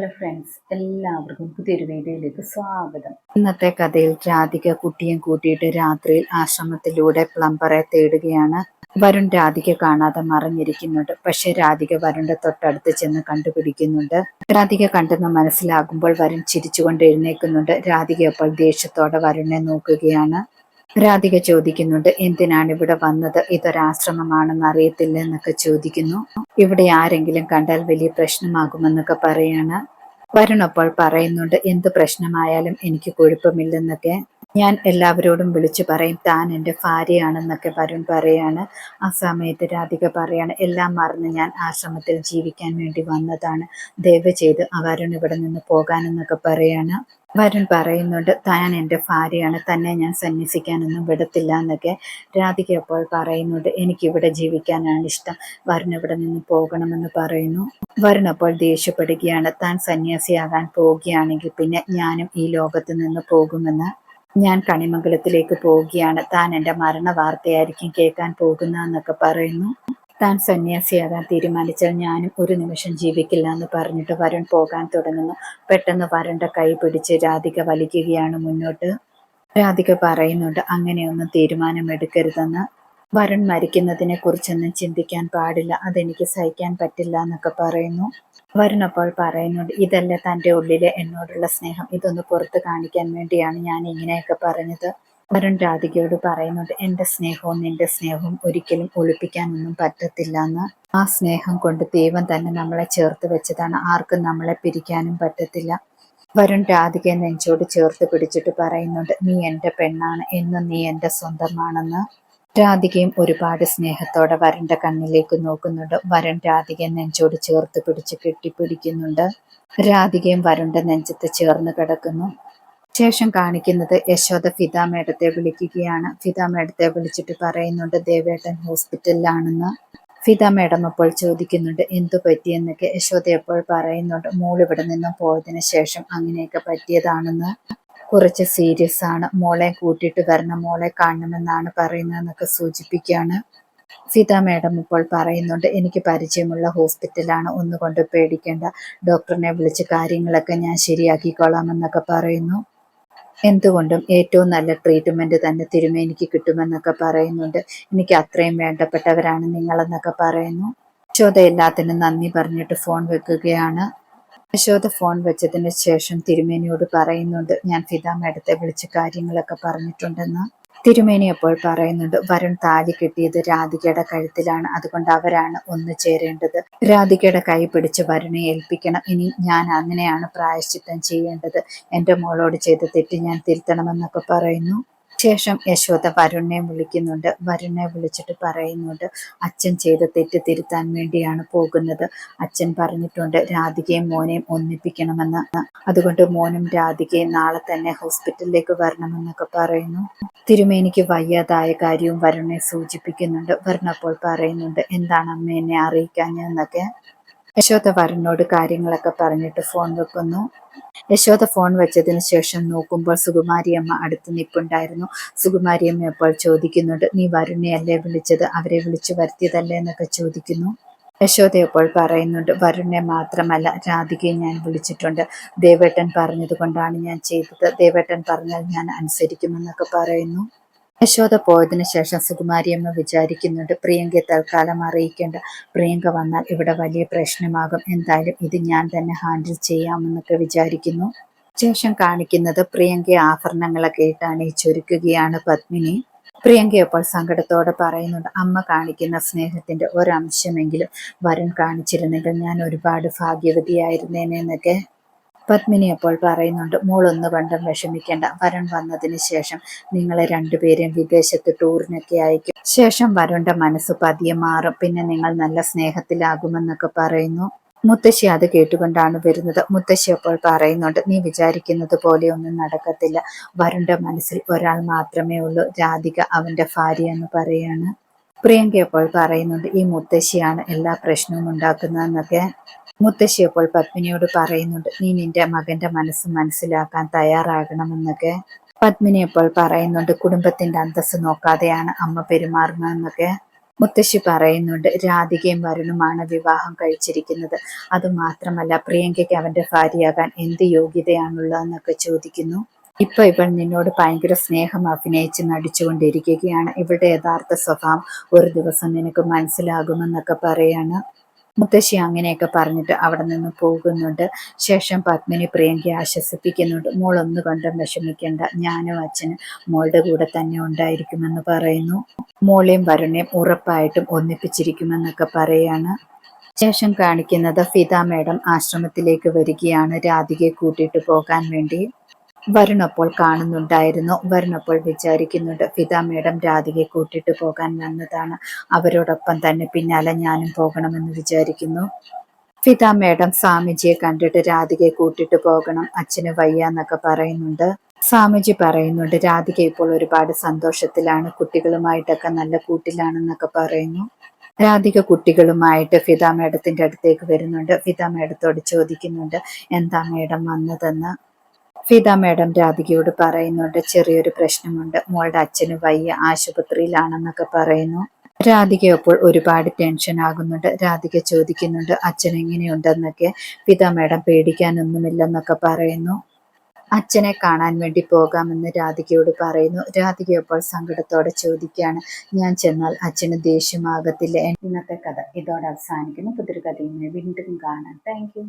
Hello friends എല്ലാവർക്കും പുതിയൊരു വീഡിയോയിലേക്ക് സ്വാഗതം. ഇന്നത്തെ കഥയിൽ രാധിക കുട്ടിയും കൂട്ടിയിട്ട് രാത്രിയിൽ ആശ്രമത്തിലൂടെ പ്ലംബറെ തേടുകയാണ്. വരുൺ രാധിക കാണാതെ മറിഞ്ഞിരിക്കുന്നുണ്ട്. പക്ഷെ രാധിക വരുണിന്റെ തൊട്ടടുത്ത് ചെന്ന് കണ്ടുപിടിക്കുന്നുണ്ട്. രാധിക കണ്ടെന്ന് മനസ്സിലാകുമ്പോൾ വരുൺ ചിരിച്ചുകൊണ്ട് എഴുന്നേൽക്കുന്നുണ്ട് രാധിക അപ്പോൾ ദേഷ്യത്തോടെ വരുണിനെ നോക്കുകയാണ്. രാധിക ചോദിക്കുന്നുണ്ട് എന്തിനാണ് ഇവിടെ വന്നത്? ഇതൊരാശ്രമമാണെന്ന് അറിയത്തില്ല എന്നൊക്കെ ചോദിക്കുന്നു. ഇവിടെ ആരെങ്കിലും കണ്ടാൽ വലിയ പ്രശ്നമാകുമെന്നൊക്കെ പറയാണ്. വരുൺ അപ്പോൾ പറയുന്നുണ്ട് എന്ത് പ്രശ്നമായാലും എനിക്ക് കുഴപ്പമില്ലെന്നൊക്കെ. ഞാൻ എല്ലാവരോടും വിളിച്ചു പറയും താൻ എന്റെ ഭാര്യയാണെന്നൊക്കെ വരുൺ പറയാണ്. ആ സമയത്ത് രാധിക പറയാണ് എല്ലാം മറന്ന് ഞാൻ ആശ്രമത്തിൽ ജീവിക്കാൻ വേണ്ടി വന്നതാണ്. ദയവ് ചെയ്ത് ആ വരുൺ ഇവിടെ നിന്ന് പോകാനെന്നൊക്കെ പറയാണ്. വരുൺ പറയുന്നുണ്ട് താൻ എന്റെ ഭാര്യയാണ് തന്നെ ഞാൻ സന്യസിക്കാനൊന്നും വിടത്തില്ല എന്നൊക്കെ രാധിക അപ്പോൾ പറയുന്നുണ്ട് എനിക്കിവിടെ ജീവിക്കാനാണ് ഇഷ്ടം വരുൺ ഇവിടെ നിന്ന് പോകണമെന്ന് പറയുന്നു. വരുൺ അപ്പോൾ ദേഷ്യപ്പെടുകയാണ് താൻ സന്യാസിയാകാൻ പോവുകയാണെങ്കിൽ പിന്നെ ഞാനും ഈ ലോകത്ത് നിന്ന് പോകുമെന്ന്. ഞാൻ കണിമംഗലത്തിലേക്ക് പോവുകയാണ് താൻ എന്റെ മരണ വാർത്തയായിരിക്കും കേൾക്കാൻ പോകുന്നതെന്നൊക്കെ പറയുന്നു. താൻ സന്യാസിയാകാൻ തീരുമാനിച്ചാൽ ഞാനും ഒരു നിമിഷം ജീവിക്കില്ല എന്ന് പറഞ്ഞിട്ട് വരുൺ പോകാൻ തുടങ്ങുന്നു. പെട്ടെന്ന് വരുണിന്റെ കൈ പിടിച്ച് രാധിക വലിക്കുകയാണ് മുന്നോട്ട്. രാധിക പറയുന്നുണ്ട് അങ്ങനെയൊന്നും തീരുമാനമെടുക്കരുതെന്ന്. വരുൺ മരിക്കുന്നതിനെ കുറിച്ചൊന്നും ചിന്തിക്കാൻ പാടില്ല. അതെനിക്ക് സഹിക്കാൻ പറ്റില്ല എന്നൊക്കെ പറയുന്നു. വരുൺ അപ്പോൾ പറയുന്നുണ്ട് ഇതല്ല തന്റെ ഉള്ളിലെ എന്നോടുള്ള സ്നേഹം. ഇതൊന്ന് പുറത്ത് കാണിക്കാൻ വേണ്ടിയാണ് ഞാൻ ഇങ്ങനെയൊക്കെ പറഞ്ഞത്. വരുൺ രാധികയോട് പറയുന്നുണ്ട് എന്റെ സ്നേഹവും നിന്റെ സ്നേഹവും ഒരിക്കലും ഒളിപ്പിക്കാനൊന്നും പറ്റത്തില്ല എന്ന് ആ സ്നേഹം കൊണ്ട് ദൈവം തന്നെ നമ്മളെ ചേർത്ത് വെച്ചതാണ്. ആർക്കും നമ്മളെ പിരിക്കാനും പറ്റത്തില്ല. വരുൺ രാധികയെ നെഞ്ചോട് ചേർത്ത് പിടിച്ചിട്ട് പറയുന്നുണ്ട് നീ എന്റെ പെണ്ണാണ്. എന്നും നീ എന്റെ സ്വന്തമാണെന്ന്. രാധികയും ഒരുപാട് സ്നേഹത്തോടെ വരന്റെ കണ്ണിലേക്ക് നോക്കുന്നുണ്ട്. വരൻ രാധികയെ നെഞ്ചോട് ചേർത്ത് പിടിച്ച് കെട്ടിപ്പിടിക്കുന്നുണ്ട്. രാധികയും വരുണ്ട നെഞ്ചത്ത് ചേർന്ന് കിടക്കുന്നു. ശേഷം കാണിക്കുന്നത് യശോദ ഫിദ മേഡത്തെ വിളിക്കുകയാണ്. ഫിദ മേഡത്തെ വിളിച്ചിട്ട് പറയുന്നുണ്ട് ദേവേട്ടൻ ഹോസ്പിറ്റലിലാണെന്ന്. ഫിദ മേഡം അപ്പോൾ ചോദിക്കുന്നുണ്ട് എന്തു പറ്റിയെന്നൊക്കെ യശോദ എപ്പോൾ പറയുന്നുണ്ട് മോൾ ഇവിടെ നിന്നും പോയതിന് ശേഷം അങ്ങനെയൊക്കെ പറ്റിയതാണെന്ന്. കുറച്ച് സീരിയസ് ആണ്. മോളെ കൂട്ടിയിട്ട് വരണം മോളെ കാണണമെന്നാണ് പറയുന്നതെന്നൊക്കെ സൂചിപ്പിക്കുകയാണ്. ഫിത മേഡം ഇപ്പോൾ പറയുന്നുണ്ട് എനിക്ക് പരിചയമുള്ള ഹോസ്പിറ്റലാണ് ഒന്നുകൊണ്ട് പേടിക്കേണ്ട. ഡോക്ടറിനെ വിളിച്ച് കാര്യങ്ങളൊക്കെ ഞാൻ ശരിയാക്കിക്കോളാമെന്നൊക്കെ പറയുന്നു. എന്തുകൊണ്ടും ഏറ്റവും നല്ല ട്രീറ്റ്മെന്റ് തന്നെ തിരുമേനിക്ക് കിട്ടുമെന്നൊക്കെ പറയുന്നുണ്ട്. എനിക്ക് അത്രയും വേണ്ടപ്പെട്ടവരാണ് നിങ്ങളെന്നൊക്കെ പറയുന്നു. യശോദ എല്ലാത്തിനും നന്ദി പറഞ്ഞിട്ട് ഫോൺ വെക്കുകയാണ്. യശോദ ഫോൺ വെച്ചതിന് ശേഷം തിരുമേനിയോട് പറയുന്നുണ്ട്. ഞാൻ ഫിദ മേഡത്തെ വിളിച്ച് കാര്യങ്ങളൊക്കെ പറഞ്ഞിട്ടുണ്ടെന്ന്. തിരുമേനി അപ്പോൾ പറയുന്നുണ്ട് വരുൺ താലി കെട്ടിയത് രാധികയുടെ കഴുത്തിലാണ് അതുകൊണ്ട് അവരാണ് ഒന്നു ചേരേണ്ടത്. രാധികയുടെ കൈ പിടിച്ച് വരുണെ ഏൽപ്പിക്കണം. ഇനി ഞാൻ അങ്ങനെയാണ് പ്രായശ്ചിത്തം ചെയ്യേണ്ടത്. എന്റെ മോളോട് ചെയ്ത തെറ്റ് ഞാൻ തിരുത്തണമെന്നൊക്കെ പറയുന്നു. ശേഷം യശോദ വരുണിനെ വിളിക്കുന്നുണ്ട്. വരുണിനെ വിളിച്ചിട്ട് പറയുന്നുണ്ട് അച്ഛൻ ചെയ്ത തെറ്റ് തിരുത്താൻ വേണ്ടിയാണ് പോകുന്നത്. അച്ഛൻ പറഞ്ഞിട്ടുണ്ട് രാധികയും മോനെയും ഒന്നിപ്പിക്കണമെന്ന്. അതുകൊണ്ട് മോനും രാധികയും നാളെ തന്നെ ഹോസ്പിറ്റലിലേക്ക് വരണമെന്നൊക്കെ പറയുന്നു. തിരുമേനിക്ക് വയ്യാതായ കാര്യവും വരുണിനെ സൂചിപ്പിക്കുന്നുണ്ട്. വരുണപ്പോൾ പറയുന്നുണ്ട് എന്താണ് അമ്മ എന്നെ അറിയിക്കാഞ്ഞെന്നൊക്കെ യശോദ വരനോട് കാര്യങ്ങളൊക്കെ പറഞ്ഞിട്ട് ഫോൺ വെക്കുന്നു. യശോദ ഫോൺ വെച്ചതിന് ശേഷം നോക്കുമ്പോൾ സുകുമാരിയമ്മ അടുത്ത് നിപ്പുണ്ടായിരുന്നു. സുകുമാരിയമ്മ അപ്പോൾ ചോദിക്കുന്നുണ്ട് നീ വരുണിയല്ലേ വിളിച്ചത്? അവരെ വിളിച്ചു വരുത്തിയതല്ലേ? എന്നൊക്കെ ചോദിക്കുന്നു. യശോദ ഇപ്പോൾ പറയുന്നുണ്ട് വരുണിനെ മാത്രമല്ല രാധികയെ ഞാൻ വിളിച്ചിട്ടുണ്ട്. ദേവേട്ടൻ പറഞ്ഞത് കൊണ്ടാണ് ഞാൻ ചെയ്തത്. ദേവേട്ടൻ പറഞ്ഞാൽ ഞാൻ അനുസരിക്കുമെന്നൊക്കെ പറയുന്നു. യശോദ പോയതിനു ശേഷം സുകുമാരിയമ്മ വിചാരിക്കുന്നുണ്ട് പ്രിയങ്കയെ തൽക്കാലം അറിയിക്കേണ്ട. പ്രിയങ്ക വന്നാൽ ഇവിടെ വലിയ പ്രശ്നമാകും. എന്തായാലും ഇത് ഞാൻ തന്നെ ഹാൻഡിൽ ചെയ്യാമെന്നൊക്കെ വിചാരിക്കുന്നു. ശേഷം കാണിക്കുന്നത് പ്രിയങ്കയെ ആഭരണങ്ങളൊക്കെ ഇട്ട് അണിയിച്ചൊരുക്കുകയാണ് പത്മിനി. പ്രിയങ്ക അപ്പോൾ സങ്കടത്തോടെ പറയുന്നുണ്ട് അമ്മ കാണിക്കുന്ന സ്നേഹത്തിന്റെ ഒരംശമെങ്കിലും വരൻ കാണിച്ചിരുന്നെങ്കിൽ ഞാൻ ഒരുപാട് ഭാഗ്യവതിയായിരുന്നേനെ എന്നൊക്കെ. പത്മിനി അപ്പോൾ പറയുന്നുണ്ട് മോളൊന്ന് കണ്ടും വിഷമിക്കേണ്ട. വരുൺ വന്നതിന് ശേഷം നിങ്ങളെ രണ്ടുപേരെയും വിദേശത്ത് ടൂറിനൊക്കെ അയക്കും. ശേഷം വരുണ്ട മനസ്സ് പതിയെ മാറും. പിന്നെ നിങ്ങൾ നല്ല സ്നേഹത്തിലാകുമെന്നൊക്കെ പറയുന്നു. മുത്തശ്ശി അത് കേട്ടുകൊണ്ടാണ് വരുന്നത്. മുത്തശ്ശി അപ്പോൾ പറയുന്നുണ്ട് നീ വിചാരിക്കുന്നത് പോലെ ഒന്നും നടക്കത്തില്ല. വരുണ്ട മനസ്സിൽ ഒരാൾ മാത്രമേ ഉള്ളൂ. രാധിക അവന്റെ ഭാര്യ എന്ന് പറയാണ്. പ്രിയങ്ക അപ്പോൾ പറയുന്നുണ്ട് ഈ മുത്തശ്ശിയാണ് എല്ലാ പ്രശ്നവും ഉണ്ടാക്കുന്നതെന്നൊക്കെ. മുത്തശ്ശി അപ്പോൾ പത്മിനിയോട് പറയുന്നുണ്ട് നീ നിന്റെ മകന്റെ മനസ്സ് മനസ്സിലാക്കാൻ തയ്യാറാകണമെന്നൊക്കെ. പത്മിനി അപ്പോൾ പറയുന്നുണ്ട് കുടുംബത്തിന്റെ അന്തസ്സ് നോക്കാതെയാണ് അമ്മ പെരുമാറുന്നതെന്നൊക്കെ. മുത്തശ്ശി പറയുന്നുണ്ട് രാധികയും വരുണുമാണ് വിവാഹം കഴിച്ചിരിക്കുന്നത്. അതുമാത്രമല്ല പ്രിയങ്കയ്ക്ക് അവന്റെ ഭാര്യയാകാൻ എന്ത് യോഗ്യതയാണുള്ളതെന്നൊക്കെ ചോദിക്കുന്നു. ഇപ്പൊ ഇവൾ നിന്നോട് ഭയങ്കര സ്നേഹം അഭിനയിച്ച് നടിച്ചുകൊണ്ടിരിക്കുകയാണ്. ഇവളുടെ യഥാർത്ഥ സ്വഭാവം ഒരു ദിവസം നിനക്ക് മനസ്സിലാകുമെന്നൊക്കെ പറയാണ്. മുത്തശ്ശി അങ്ങനെയൊക്കെ പറഞ്ഞിട്ട് അവിടെ നിന്ന് പോകുന്നുണ്ട്. ശേഷം പത്മിനി പ്രിയങ്കയെ ആശ്വസിപ്പിക്കുന്നുണ്ട്. മോളൊന്ന് കണ്ടും വിഷമിക്കേണ്ട. ഞാനും അച്ഛനും മോളുടെ കൂടെ തന്നെ ഉണ്ടായിരിക്കുമെന്ന് പറയുന്നു. മോളെയും വരുണയും ഉറപ്പായിട്ടും ഒന്നിപ്പിച്ചിരിക്കുമെന്നൊക്കെ പറയാണ്. ശേഷം കാണിക്കുന്നത് ഫിത മേഡം ആശ്രമത്തിലേക്ക് വരികയാണ്. രാധികയെ കൂട്ടിയിട്ട് പോകാൻ വേണ്ടി. വരുണപ്പോൾ കാണുന്നുണ്ടായിരുന്നു. വരുണപ്പോൾ വിചാരിക്കുന്നുണ്ട് ഫിദ മേഡം രാധികയെ കൂട്ടിട്ട് പോകാൻ വന്നതാണ്. അവരോടൊപ്പം തന്നെ പിന്നാലെ ഞാനും പോകണമെന്ന് വിചാരിക്കുന്നു. ഫിദ മേഡം സ്വാമിജിയെ കണ്ടിട്ട് രാധികയെ കൂട്ടിട്ട് പോകണം. അച്ഛന് വയ്യ എന്നൊക്കെ പറയുന്നുണ്ട്. സ്വാമിജി പറയുന്നുണ്ട് രാധിക ഇപ്പോൾ ഒരുപാട് സന്തോഷത്തിലാണ്. കുട്ടികളുമായിട്ടൊക്കെ നല്ല കൂട്ടിലാണെന്നൊക്കെ പറയുന്നു. രാധിക കുട്ടികളുമായിട്ട് ഫിദ മേഡത്തിന്റെ അടുത്തേക്ക് വരുന്നുണ്ട്. ഫിദ മേഡത്തോട് ചോദിക്കുന്നുണ്ട് എന്താ മേഡം വന്നതെന്ന്? ഫിദ മാഡം രാധികയോട് പറയുന്നുണ്ട് ചെറിയൊരു പ്രശ്നമുണ്ട്. മോളുടെ അച്ഛന് വയ്യ ആശുപത്രിയിലാണെന്നൊക്കെ പറയുന്നു. രാധിക അപ്പോൾ ഒരുപാട് ടെൻഷൻ ആകുന്നുണ്ട്. രാധിക ചോദിക്കുന്നുണ്ട് അച്ഛൻ എങ്ങനെയുണ്ടെന്നൊക്കെ? പിത മേഡം പേടിക്കാനൊന്നുമില്ലെന്നൊക്കെ പറയുന്നു. അച്ഛനെ കാണാൻ വേണ്ടി പോകാമെന്ന് രാധികയോട് പറയുന്നു. രാധിക അപ്പോൾ സങ്കടത്തോടെ ചോദിക്കുകയാണ് ഞാൻ ചെന്നാൽ അച്ഛന് ദേഷ്യമാകത്തില്ല ഇന്നത്തെ കഥ ഇതോടെ അവസാനിക്കുന്നു. പുതിയൊരു കഥയുമായി വീണ്ടും കാണാം. താങ്ക്